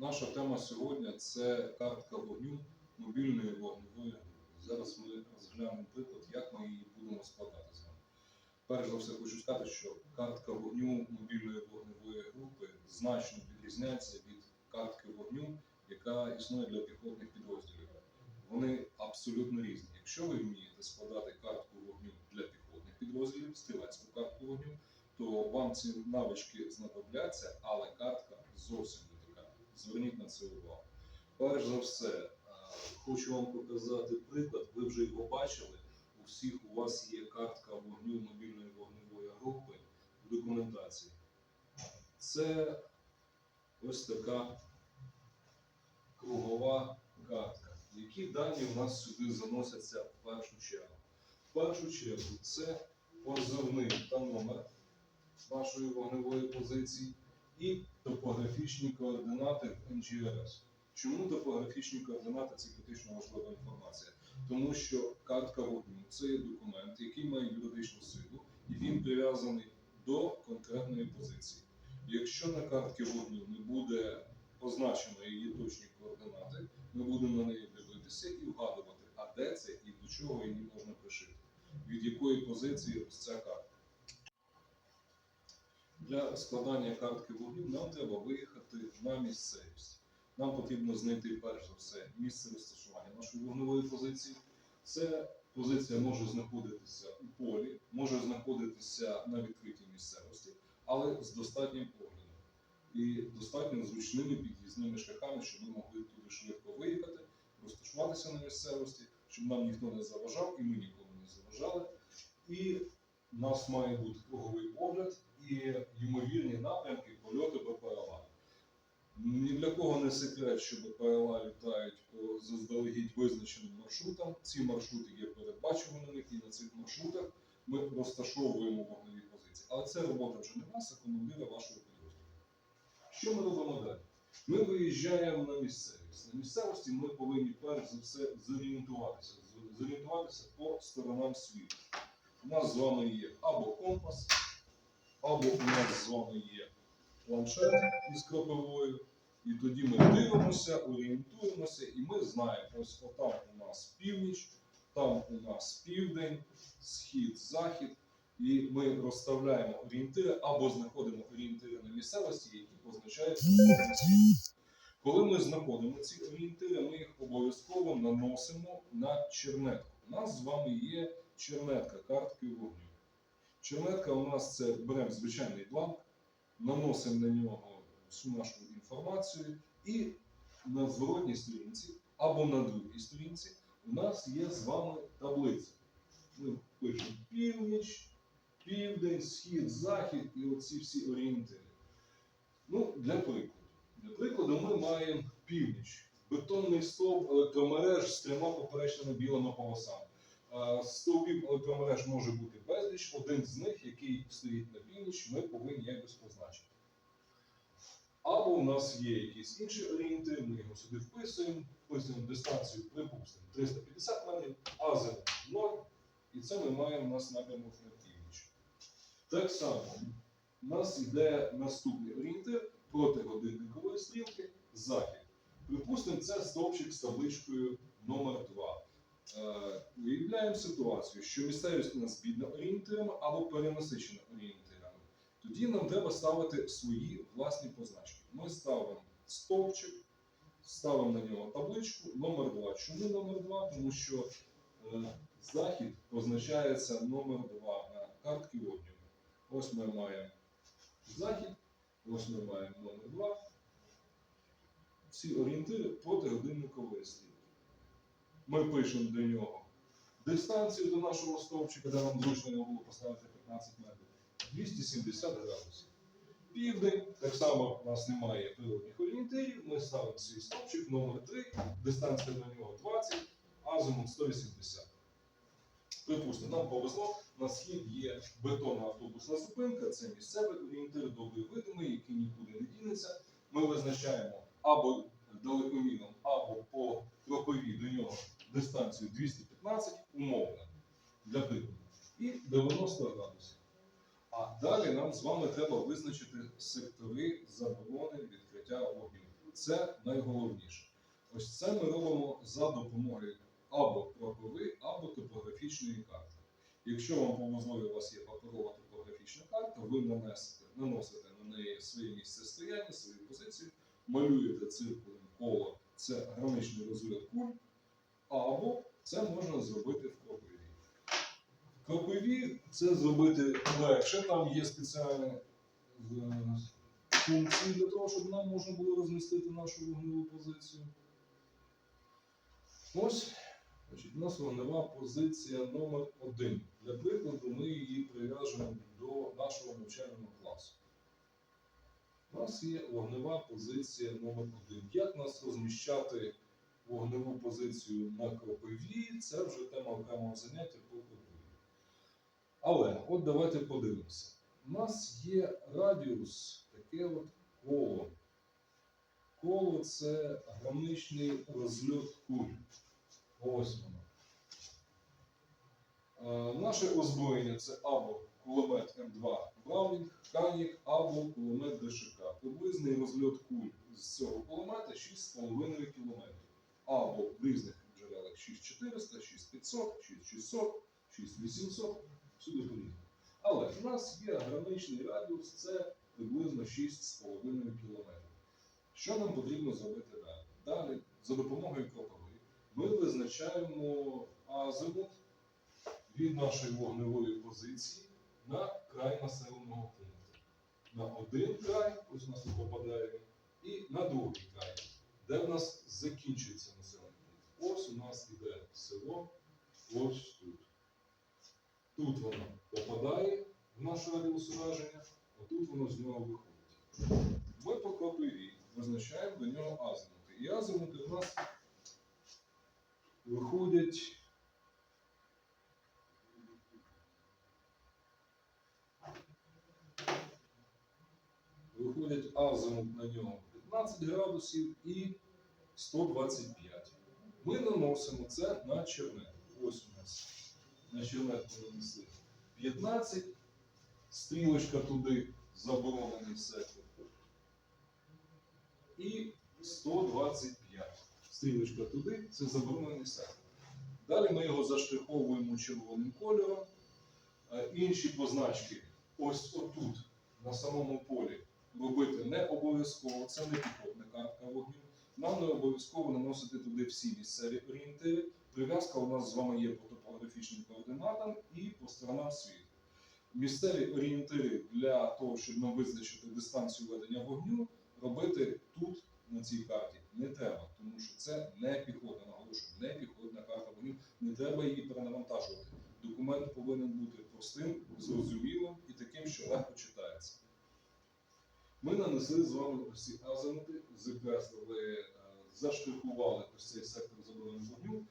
Наша тема сьогодні це картка вогню мобільної вогневої. Зараз ми розглянемо приклад, як ми її будемо складати з вами. Перш за все, хочу сказати, що картка вогню мобільної вогневої групи значно відрізняється від картки вогню, яка існує для піхотних підрозділів. Вони абсолютно різні. Якщо ви вмієте складати картку вогню для піхотних підрозділів, стрілецьку картку вогню, то вам ці навички знадобляться, але картка зовсім не. Зверніть на це увагу. Перш за все, е, хочу вам показати приклад. Ви вже його бачили. У всіх у вас є картка вогню мобільної вогневої групи в документації. Це ось така кругова картка. Які дані у нас сюди заносяться в першу чергу? В першу чергу це позивний та номер нашої вогневої позиції і топографічні координати в. Чому топографічні координати це критично важлива інформація? Тому що картка вогню це є документ, який має юридичну силу, і він прив'язаний до конкретної позиції. Якщо на картці вогню не буде позначено її точні координати, ми будемо на неї дивитися і вгадувати, а де це і до чого її можна пришити, від якої позиції ось ця картка. Для складання картки вогню нам треба виїхати на місцевість. Нам потрібно знайти перш за все місце розташування нашої вогневої позиції. Це позиція може знаходитися у полі, може знаходитися на відкритій місцевості, але з достатнім поглядом і достатньо зручними під'їзними шляхами, щоб ми могли туди швидко виїхати, розташуватися на місцевості, щоб нам ніхто не заважав і ми нікому не заважали. І у нас має бути круговий погляд і ймовірні напрямки польоту БПЛА. Ні для кого не секрет, що БПЛА літають по заздалегідь визначеним маршрутам. Ці маршрути є передбачуваними, і на цих маршрутах ми розташовуємо вогневі позиції. Але це робота вже не вас, а командира вашого підрозділу. Що ми робимо далі? Ми виїжджаємо на місцевість. На місцевості ми повинні перш за все зорієнтуватися, зорієнтуватися по сторонам світу. У нас з вами є або компас, або у нас з вами є планшет із кропивою. І тоді ми дивимося, орієнтуємося, і ми знаємо, ось отам у нас північ, там у нас південь, схід, захід. І ми розставляємо орієнтири або знаходимо орієнтири на місцевості, які позначають. Коли ми знаходимо ці орієнтири, ми їх обов'язково наносимо на чернетку. У нас з вами є чернетка картки вогню. Чернетка у нас це беремо звичайний бланк, наносимо на нього всю нашу інформацію, і на зворотній сторінці або на другій сторінці у нас є з вами таблиця. Ми пишемо північ, південь, схід, захід і оці всі орієнтири. Ну, для прикладу. Для прикладу ми маємо північ, бетонний стовп електромереж з трьома поперечними білими полосами. Стовпів електромереж може бути безліч. Один з них, який стоїть на північ, ми повинні якось позначити. Або у нас є якийсь інший орієнтир, ми його сюди вписуємо, вписуємо дистанцію, припустимо, 350 метрів, азимут 0, і це ми маємо у нас напрямок на північ. Так само у нас йде наступний орієнтир проти годинникової стрілки захід. Припустимо, це стовпчик з табличкою номер 2 Е, Уявляємо ситуацію, що місцевість у нас бідна орієнтирами або перенасичена орієнтирами. Тоді нам треба ставити свої власні позначки. Ми ставимо стовпчик, ставимо на нього табличку номер 2 Чому номер 2 Тому що е, захід позначається номер 2 на картці вогню. Ось ми маємо захід, ось ми маємо номер 2. Всі орієнтири проти годинникової стрілки. Ми пишемо до нього дистанцію до нашого стовпчика, де нам зручно його було поставити 15 метрів. 270 градусів. Південь, так само у нас немає природних орієнтирів. Ми ставимо свій стовпчик номер 3 дистанція до нього 20, азимут 180. Припустимо, нам повезло, на схід є бетонна автобусна зупинка, це місцевий орієнтир, добре видимий, який нікуди не дінеться. Ми визначаємо або далекоміром, або по кроповій до нього дистанцію 215 умовно для прикладу. І 90 градусів. А далі нам з вами треба визначити сектори заборони відкриття вогню. Це найголовніше. Ось це ми робимо за допомогою або крокової, або топографічної карти. Якщо вам по можливі у вас є паперова топографічна карта, ви нанесете, наносите на неї своє місце стояння, свою позицію, малюєте циркулем коло, це граничний розряд куль, або це можна зробити в кроковій. В кроковій це зробити легше, там є спеціальні е, функції для того, щоб нам можна було розмістити нашу вогневу позицію. Ось, значить, у нас вогнева позиція номер 1 Для прикладу, ми її прив'яжемо до нашого навчального класу. У нас є вогнева позиція номер 1 Як нас розміщати вогневу позицію на кропиві, це вже тема окремого заняття по кропиві. Але от давайте подивимося. У нас є радіус, таке от коло. Коло це граничний розльот куль. Ось воно. Е, Наше озброєння це або кулемет М2 Браунінг, Канік, або кулемет ДШК. Приблизний розльот куль з цього кулемета 6,5 км. Або в різних джерелах 6400, 6500, 6600, 6800, всюди по-різному. Але в нас є граничний радіус, це приблизно 6,5 км. Що нам потрібно зробити далі? Далі, за допомогою крокової, ми визначаємо азимут від нашої вогневої позиції на край населеного пункту. На один край, ось у нас попадає і на другий край, де в нас закінчується населений пункт. Ось у нас іде село, ось тут. Тут воно попадає в наш радіус а тут воно з нього виходить. Ми по кроковій визначаємо до нього азимути. І азимути у нас виходять. Виходять азимут на нього 15 градусів і 125. Ми наносимо це на чернет. Ось у нас на чернет ми нанесли 15, стрілочка туди заборонений сектор. І 125. Стрілочка туди це заборонений сектор. Далі ми його заштриховуємо червоним кольором. Інші позначки ось отут, на самому полі, робити не обов'язково. Це не піхотна картка вогню. Нам не обов'язково наносити туди всі місцеві орієнтири. Прив'язка у нас з вами є по топографічним координатам і по сторонам світу. Місцеві орієнтири для того, щоб нам визначити дистанцію ведення вогню, робити тут, на цій карті, не треба, тому що це не піхота, наголошую, не піхотна карта вогню, не треба її перенавантажувати. Документ повинен бути простим, зрозумілим і таким, що легко читається. Ми нанесли з вами ці азимути, закреслили, е, заштрихували ось цей сектор забороненого вогню.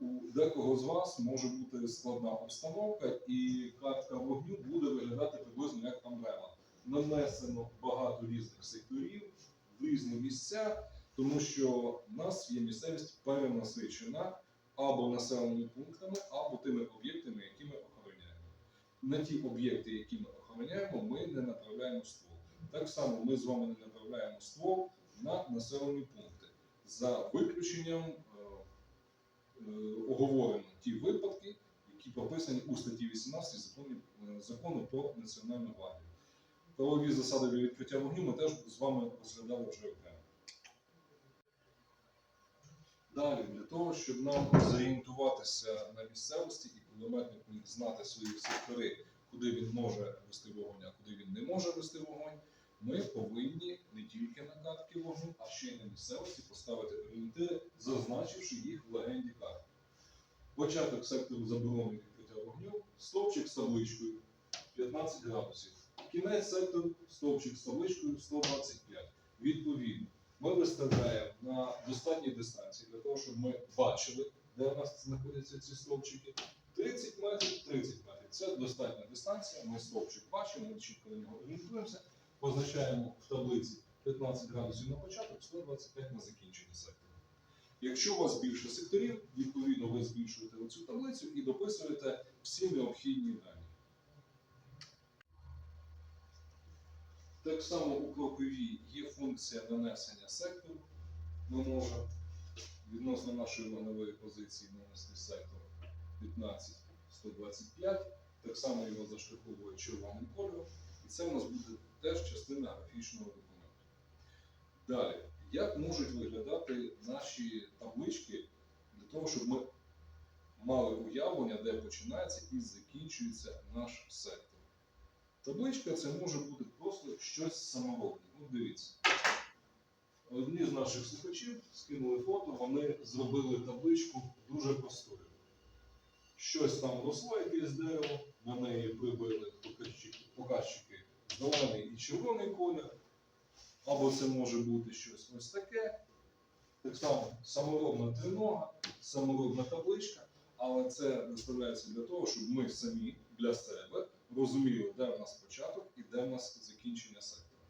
У декого з вас може бути складна обстановка, і картка вогню буде виглядати приблизно як амбрела. Нанесено багато різних секторів в різні місця, тому що в нас є місцевість перенасичена або населеними пунктами, або тими об'єктами, які ми охороняємо. На ті об'єкти, які ми охороняємо, ми не направляємо ствол. Так само ми з вами не направляємо ствол на населені пункти за виключенням. Оговорено ті випадки, які прописані у статті 18 закону, е, закону про національну гвардію. Правові засади відкриття вогню ми теж з вами розглядали вже окремо. Далі, для того, щоб нам зорієнтуватися на місцевості і кулеметник міг знати свої сектори, куди він може вести вогонь, а куди він не може вести вогонь, ми повинні не тільки на картки вогню, а ще й на місцевості поставити орієнтири, зазначивши їх в легенді карти. Початок сектору заборони відкриття вогню, стовпчик з табличкою 15 градусів. Кінець сектору, стовпчик з табличкою 125. Відповідно, ми виставляємо на достатній дистанції для того, щоб ми бачили, де у нас знаходяться ці стовпчики. 30 метрів, 30 метрів. Це достатня дистанція. Ми стовпчик бачимо, ми чітко на нього орієнтуємося. Позначаємо в таблиці 15 градусів на початок, 125 на закінчення сектору. Якщо у вас більше секторів, відповідно ви збільшуєте оцю таблицю і дописуєте всі необхідні дані. Так само у кроковій є функція нанесення сектору. Ми можемо відносно нашої вогневої позиції нанести сектор 15-125. Так само його заштриховує червоним кольором. І це в нас буде теж частина графічного документу. Далі, як можуть виглядати наші таблички для того, щоб ми мали уявлення, де починається і закінчується наш сектор. Табличка це може бути просто щось саморобне. Ну, дивіться. Одні з наших слухачів скинули фото, вони зробили табличку дуже простою. Щось там росло, якесь дерево, на неї прибили показчики, показчики зелений і червоний колір. Або це може бути щось ось таке. Так само саморобна тринога, саморобна табличка, але це виставляється для того, щоб ми самі для себе розуміли, де в нас початок і де в нас закінчення сектора.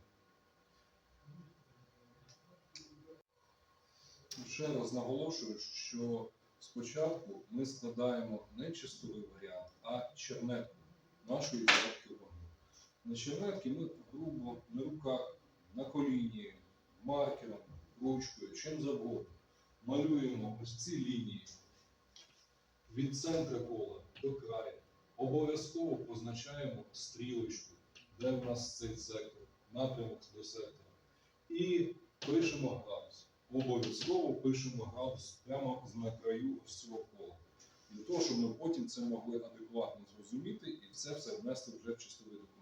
Ще раз наголошую, що спочатку ми складаємо не чистовий варіант, а чернетку нашої вогню. На чернетки ми грубо на руках, на коліні, маркером, ручкою, чим завгодно малюємо ось ці лінії від центра кола до краю. Обов'язково позначаємо стрілочку, де в нас цей сектор, напрямок до сектора. І пишемо градус. Обов'язково пишемо градус прямо на краю ось цього кола. Для того, щоб ми потім це могли адекватно зрозуміти і це все внести вже в чистовий документ.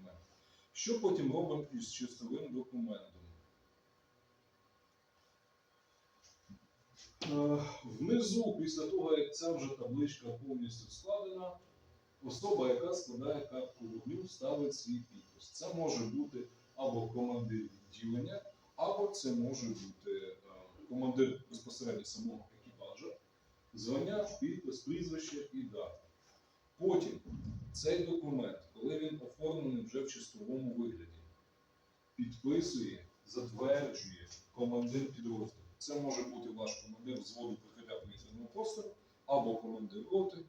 Що потім робимо із чистовим документом? Е, Внизу, після того, як ця вже табличка повністю складена, особа, яка складає картку вогню, ставить свій підпис. Це може бути або командир відділення, або це може бути е, командир безпосередньо самого екіпажа, звання, підпис, прізвище і дата. Потім цей документ, коли він оформлений вже в чистовому вигляді, підписує, затверджує командир підрозділу. Це може бути ваш командир взводу прикриття повітряного простору або командир роти, е,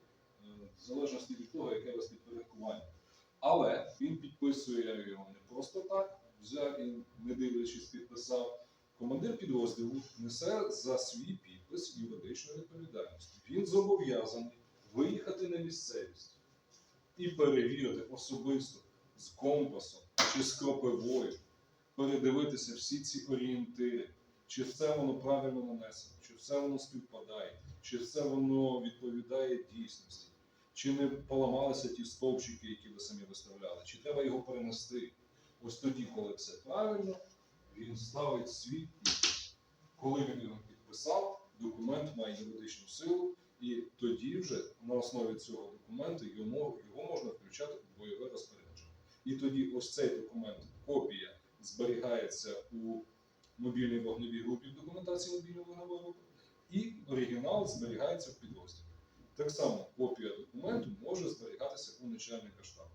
в залежності від того, яке у вас підпорядкування. Але він підписує його не просто так, взяв і не дивлячись, підписав. Командир підрозділу несе за свій підпис юридичну відповідальність. Він зобов'язаний виїхати на місцевість і перевірити особисто з компасом чи з кропивою, передивитися всі ці орієнтири, чи все воно правильно нанесено, чи все воно співпадає, чи все воно відповідає дійсності, чи не поламалися ті стовпчики, які ви самі виставляли, чи треба його перенести. Ось тоді, коли все правильно, він ставить свій. Коли він його підписав, документ має юридичну силу, і тоді вже на основі цього документу йому, його можна включати у бойове розпорядження. І тоді ось цей документ, копія, зберігається у мобільній вогневій групі в документації мобільної вогневої групи, і оригінал зберігається в підрозділі. Так само копія документу може зберігатися у начальника штабу.